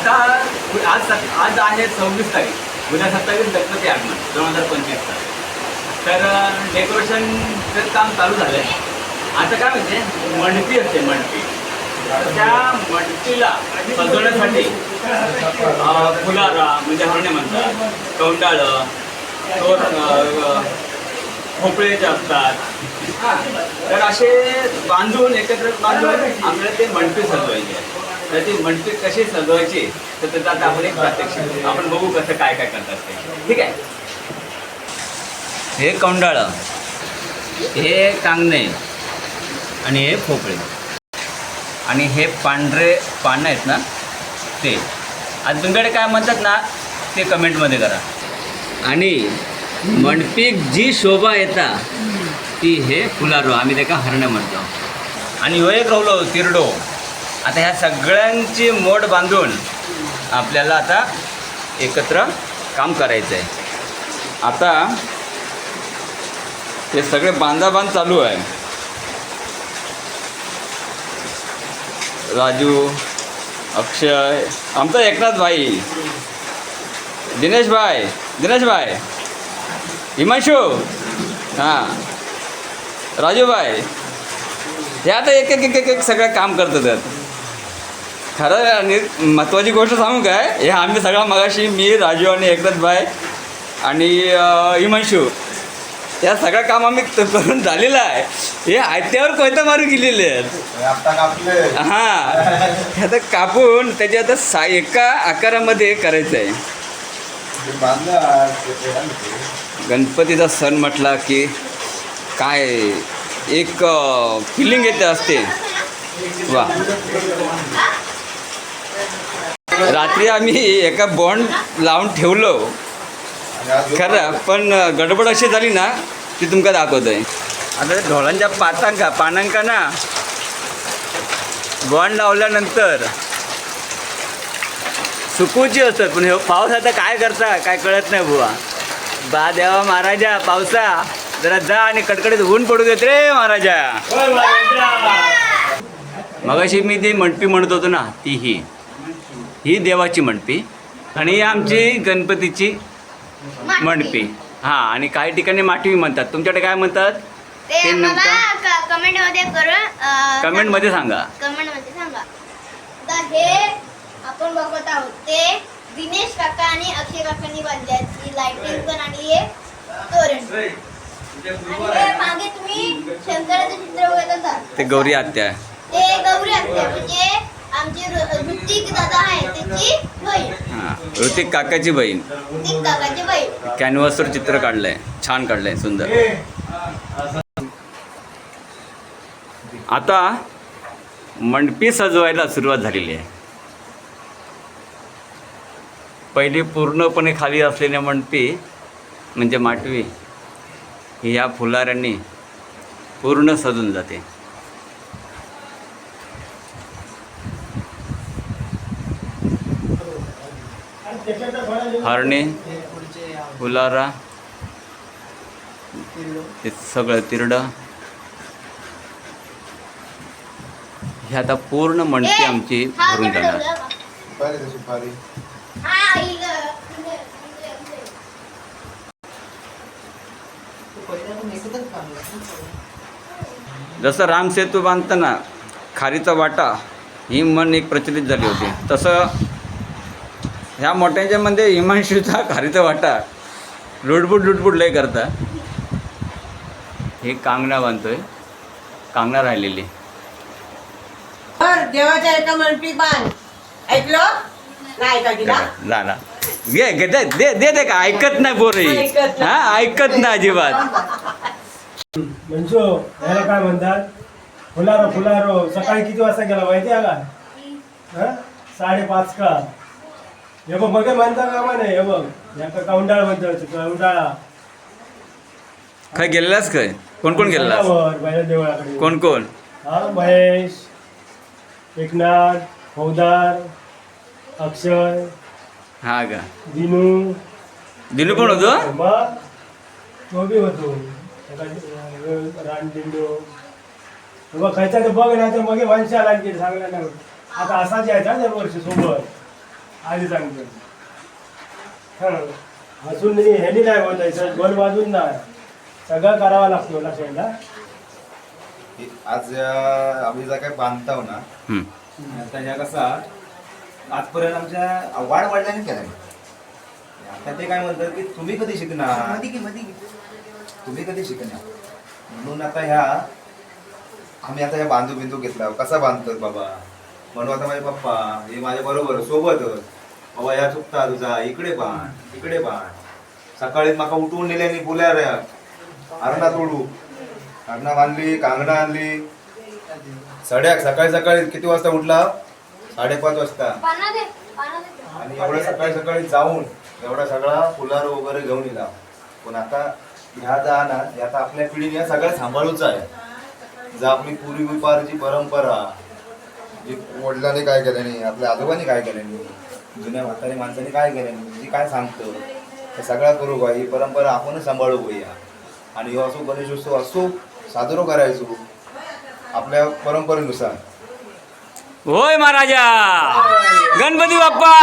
आता आज आज आहे सव्वीस तारीख. उद्या सत्तावीस गणपती आगमन दोन हजार पंचवीसचा तर डेकोरेशनचं काम चालू झालं आहे आता काय म्हणजे मंडपी असते मंडपी. त्या मंडपीला सजवण्यासाठी फुलारा म्हणजे हरणे म्हणतात कौंडाळं तोर असतात. तर असे बांधून एकत्र बांधून आपल्याला ते मंडपी सजवायचे आहे. तर ती मणकी कशी सजवायची तर त्याचा आता आपण एक प्रात्यक्षिक आपण बघू कसं काय काय करतात ते. ठीक आहे? हे कौंडाळं हे कांगणे आणि हे भोपळे आणि हे पांढरे पानं आहेत ना ते. आणि तुमच्याकडे काय म्हणतात ना ते कमेंटमध्ये करा. आणि मणपीक जी शोभा येता ती हे फुलारो आम्ही त्याका हरणं म्हणतो. आणि ह्यो एक राहिलो तिरडो. आता ह्या सगळ्यांची मोड बांधून आपल्याला आता एकत्र काम करायचं आहे आता हे सगळे बांधाबांध चालू आहे राजू अक्षय आमचा एकनाथ भाई दिनेश भाई दिनेश भाई हिमांशू हां राजू भाई हे आता एक एक एक एक सगळं काम करतात यात. खरं आणि महत्त्वाची गोष्ट सांगू काय? हे आम्ही सगळा मगाशी मी राजू आणि एकनाथ भाई आणि हिमांशू या सगळं काम आम्ही करून झालेलं आहे. हे आयत्यावर कोयता मारून गेलेले आहेत. हां हे. आता कापून त्याचे आता सा एका आकारामध्ये करायचं आहे. गणपतीचा सण म्हटला की काय एक फिलिंग येते असते. वा. रात्री आम्ही एका बॉन्ड लावून ठेवलो. खरं पण गडबड अशी झाली ना ती तुमका दाखवतोय. आता ढोळांच्या पातांका पानांका ना. बॉन्ड लावल्यानंतर सुकूची असतात पण हे पाऊस आता काय करता काय कळत नाही बुवा. बा देवा महाराजा पावसा जरा जा आणि कडकडीत ऊन पडू देत रे महाराजा. मगाशी मी ती मंडपी म्हणत होतो ना ती ही देवाची मंडपी आणि ही आमची गणपतीची मंडपी. हां आणि काही ठिकाणी माटवी म्हणतात. तुमच्याकडे काय म्हणतात? ते ते मला नेमकं कमेंटमध्ये करून कमेंटमध्ये सांगा. कमेंटमध्ये सांगा. हे आपण बघत आहोत ते दिनेश काका आणि अक्षय काकांनी बांधले आहेत. ही लाइटिंग पण आणि हे तोरण. आणि हे मागे तुम्ही शंकराचं चित्र बघत असाल. ते गौरी आत्या. ते गौरी असते म्हणजे आमची ऋतिक दादा आहे त्याची बहीण हां ऋतिक काकाची बहीण. ऋतिक काकाची बहीण कॅनव्हासवर चित्र काढलंय. छान काढलंय सुंदर. आता मंडपी सजवायला सुरुवात झालेली आहे. पहिली पूर्णपणे खाली असलेली मंडपी म्हणजे माटवी ह्या फुलाऱ्यांनी पूर्ण सजून जाते. हरणे फुलारा हे सगळं तिरडं. हे आता पूर्ण मणकी आमची भरून जाणार. हा. जसं रामसेतू बांधताना खारीचा वाटा ही म्हण एक प्रचलित झाली होती. तसं ह्या मोठ्यांच्यामध्ये हिमांशूचा खारीचा वाटा. लुडबुड लुडबुड लय करता. हे कांगणा बांधतोय. कांगणा राहिलेली. बर देवाच्या एका मंडपी बांध ऐकलं? नाही का तिला? झाला घे घे दे दे दे दे का? ऐकत नाही पोरी. ऐकत नाही. हा ऐकत नाही अजिबात. मंजू याला काय म्हणतात? फुलारो फुलारो सकाळी किती वाजता गेला माहिती आहे का? हा? साडेपाच का? हे बघ मग म्हणता का म्हणे हे बघ याका कौंडाळ म्हणतो कौंडाळा. खय गेलेलास खय कोण कोण गेलेलास? वर, बाहेर देवळाकडे. कोण कोण? हा महेश एकनाथ फौदार अक्षय हा का? दिनू. दिनू पण होतो? मग तो बी होतो. रान दिंडो. मग खायचा तर बघ ना तर मग माणशी आला की सांगला नाही. आता असाच यायचा दरवर्षी सोबत. आधी सांगतो हा अजून नाही ह्यानी नाही बोलायचं गोल वाजून नाही. सगळं करावं लागतो लक्षात ना आज अं, आम्ही जा काय बांधताव ना हम्म. आता ह्या कसा आजपर्यंत आमच्या वाढ वाढल्याने केला आता ते काय म्हणतात की तुम्ही कधी शिकणार? तुम्ही कधी शिकणार? म्हणून आता ह्या आम्ही आता ह्या बांधू बिंदू घेतला. कसा बांधतात बाबा? म्हणून आता माझे पप्पा हे माझ्या बरोबर सोबतच. बाबा ह्या चुकता तुझा इकडे इकडे बांध सकाळी माका उठवून नेल्यानी बोल्या रे अरणा तोडू. अरणा बांधली कांगणा आणली. सड्याक सकाळी सकाळी किती वाजता उठला? साडेपाच वाजता. आणि एवढं सकाळी सकाळी जाऊन एवढा सगळा फुलार वगैरे घेऊन येला पण आता ह्या जा ना आता आपल्या पिढीने या सगळं सांभाळूच आहे. जा आपली पूर्वीपारची परंपरा. जी वडिलांनी काय केलं नाही आपल्या आजोबांनी काय केलं नाही जुन्या म्हातारी माणसाने काय केलं नाही जी काय सांगतं हे सगळं करू बा ही परंपरा आपणच सांभाळू या आणि ह्यो असो गणेशोत्सव असो साजरो करायचो आपल्या परंपरेनुसार. होय महाराजा. गणपती बाप्पा.